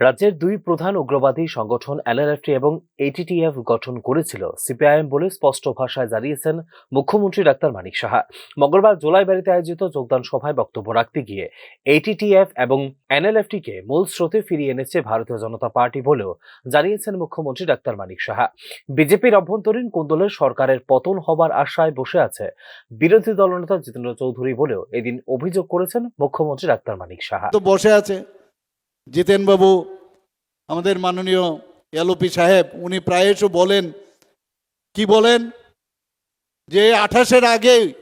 রাজ্যের দুই প্রধান উগ্রবাদী সংগঠন এলএলএফটি এবং এটিটিএফ গঠন করেছিল, সিপিআইএম বলে স্পষ্ট ভাষায় জানিয়েছেন মুখ্যমন্ত্রী ডাক্তার মানিক সাহা। মঙ্গলবার জোলাইবাড়িতে আয়োজিত যোগদান সভায় বক্তব্য রাখতে গিয়ে এটিটিএফ এবং এনএলএফটিকে মূল স্রোতে ফিরিয়ে এনেছে ভারতীয় জনতা পার্টি বলেও জানিয়েছেন মুখ্যমন্ত্রী ডাক্তার মানিক সাহা। বিজেপির অভ্যন্তরীণ কোন্দলের সরকারের পতন হবার আশায় বসে আছে বিরোধী দলনেতা জিতেন্দ্র চৌধুরী বলেও এদিন অভিযোগ করেছেন মুখ্যমন্ত্রী ডাক্তার মানিক সাহা। বসে আছে। জিতেনবাবু আমাদের মাননীয় এলওপি সাহেব, উনি প্রায়শ বলেন, কি বলেন? যে আঠাশের আগে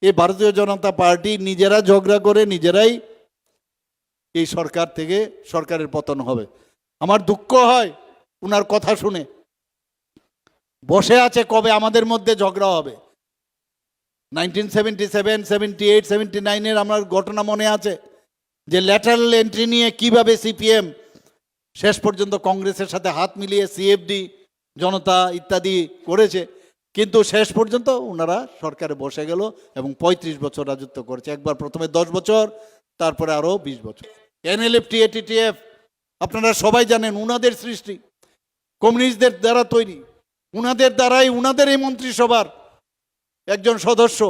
এই ভারতীয় জনতা পার্টি নিজেরা ঝগড়া করে নিজেরাই এই সরকার থেকে সরকারের পতন হবে। আমার দুঃখ হয় উনার কথা শুনে। বসে আছে কবে? আমাদের মধ্যে ঝগড়া হবে। Nineteen seventy seven, seventy eight, seventy নাইনের আমার ঘটনা মনে আছে। যে ল্যাটারাল এন্ট্রি নিয়ে কীভাবে সিপিএম শেষ পর্যন্ত কংগ্রেসের সাথে হাত মিলিয়ে সিএফডি জনতা ইত্যাদি করেছে, কিন্তু শেষ পর্যন্ত ওনারা সরকারে বসে গেল এবং ৩৫ বছর রাজত্ব করেছে। একবার প্রথমে দশ বছর, তারপরে আরও বিশ বছর। এনএলএফটি এটিটিএফ আপনারা সবাই জানেন উনাদের সৃষ্টি। কমিউনিস্টদের দ্বারা তৈরি। উনাদের দ্বারাই উনাদের এই মন্ত্রিসভার একজন সদস্য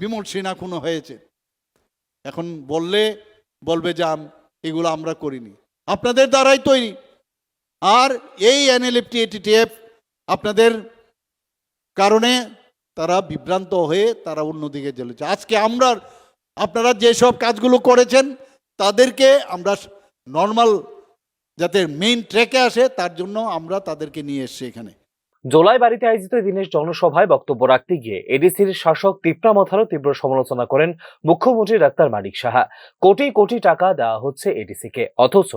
বিমল সিনহা হয়েছে। এখন বললে বলবে যে এগুলো আমরা করিনি। আপনাদের দ্বারাই তৈরি। আর এই এনএলএফটি এটিটিএফ আপনাদের কারণে তারা বিভ্রান্ত হয়ে তারা অন্যদিকে চলেছে আজকে আমরা, আপনারা যেসব কাজগুলো করেছেন, তাদেরকে আমরা নর্মাল যাতে মেইন ট্র্যাকে আসে, তার জন্য আমরা তাদেরকে নিয়ে এসছি এখানে। জোলাই বাড়িতে আয়োজিত দিনের জনসভায় বক্তব্য রাখতে গিয়ে এডিসির শাসক তিপ্রা মথারও তীব্র সমালোচনা করেন মুখ্যমন্ত্রী ডাক্তার মানিক সাহা। কোটি কোটি টাকা দেওয়া হচ্ছে এডিসিকে, অথচ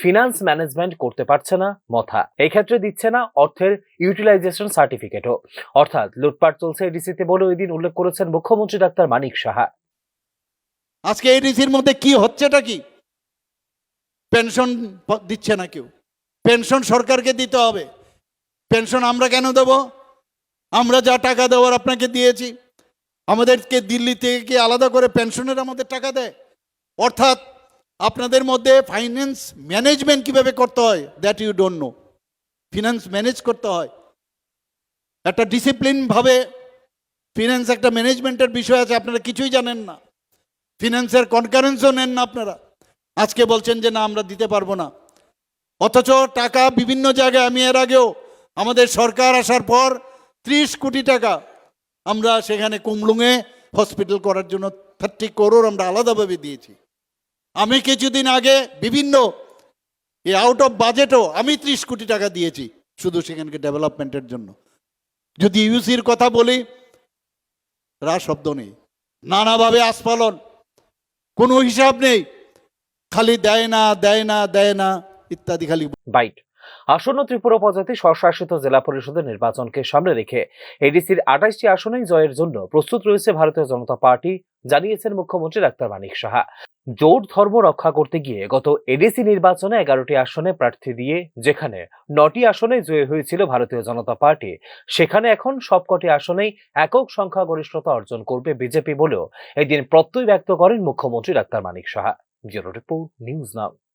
ফিনান্স ম্যানেজমেন্ট করতে পারছে না মথা। এক্ষেত্রে দিচ্ছে না অর্থের ইউটিলাইজেশন সার্টিফিকেটও অর্থাৎ লুটপাট চলছে এডিসিতে বলে ওই দিন উল্লেখ করেছেন মুখ্যমন্ত্রী ডাক্তার মানিক সাহা। আজকে এডিসির মধ্যে কি হচ্ছেটা কি? পেনশন দিচ্ছে না কেউ। পেনশন সরকারকে দিতে হবে। পেনশন আমরা কেন দেব? আমরা যা টাকা দেওয়ার আপনাকে দিয়েছি, আমাদেরকে দিল্লি থেকে কি আলাদা করে পেনশনের আমাদের টাকা দেয়? অর্থাৎ আপনাদের মধ্যে ফাইন্যান্স ম্যানেজমেন্ট কীভাবে করতে হয়? That you don't know finance manage করতে হয়। একটা ডিসিপ্লিনভাবে ফিনান্স একটা ম্যানেজমেন্টের বিষয় আছে, আপনারা কিছুই জানেন না। ফিনান্সের কনকারেন্সও নেন না আপনারা। আজকে বলছেন যে না, আমরা দিতে পারব না। অথচ টাকা বিভিন্ন জায়গায়, আমি এর আগেও আমাদের সরকার আসার পর ত্রিশ কোটি টাকা আমরা সেখানে কুমলুঙে হসপিটাল করার জন্য থার্টি করোড় আমরা আলাদাভাবে দিয়েছি। আমি কিছুদিন আগে বিভিন্ন এই আউট অফ বাজেটও আমি ত্রিশ কোটি টাকা দিয়েছি শুধু সেখানকে ডেভেলপমেন্টের জন্য। যদি ইউসির কথা বলি, রা শব্দ নেই। নানাভাবে আস্ফালন, কোনো হিসাব নেই। খালি দেয় না দেয় না দেয় না, ইত্যাদি খালি বাইট আসন্ন ত্রিপুরা উপজাতি স্বশাসিত জেলা পরিষদের নির্বাচনকে সামনে রেখে এডিসির আঠাশটি আসনেই জয়ের জন্য প্রস্তুত রয়েছে ভারতীয় জনতা পার্টি, জানিয়েছেন মুখ্যমন্ত্রী ডাক্তার মানিক সাহা। জোট ধর্ম রক্ষা করতে গিয়ে গত এডিসি নির্বাচনে এগারোটি আসনে প্রার্থী দিয়ে যেখানে নটি আসনে জয়ী হয়েছিল ভারতীয় জনতা পার্টি, সেখানে এখন সবকটি আসনেই একক সংখ্যাগরিষ্ঠতা অর্জন করবে বিজেপি বলেও এদিন প্রত্যয় ব্যক্ত করেন মুখ্যমন্ত্রী doctor Manik Saha. Bureau report, news now.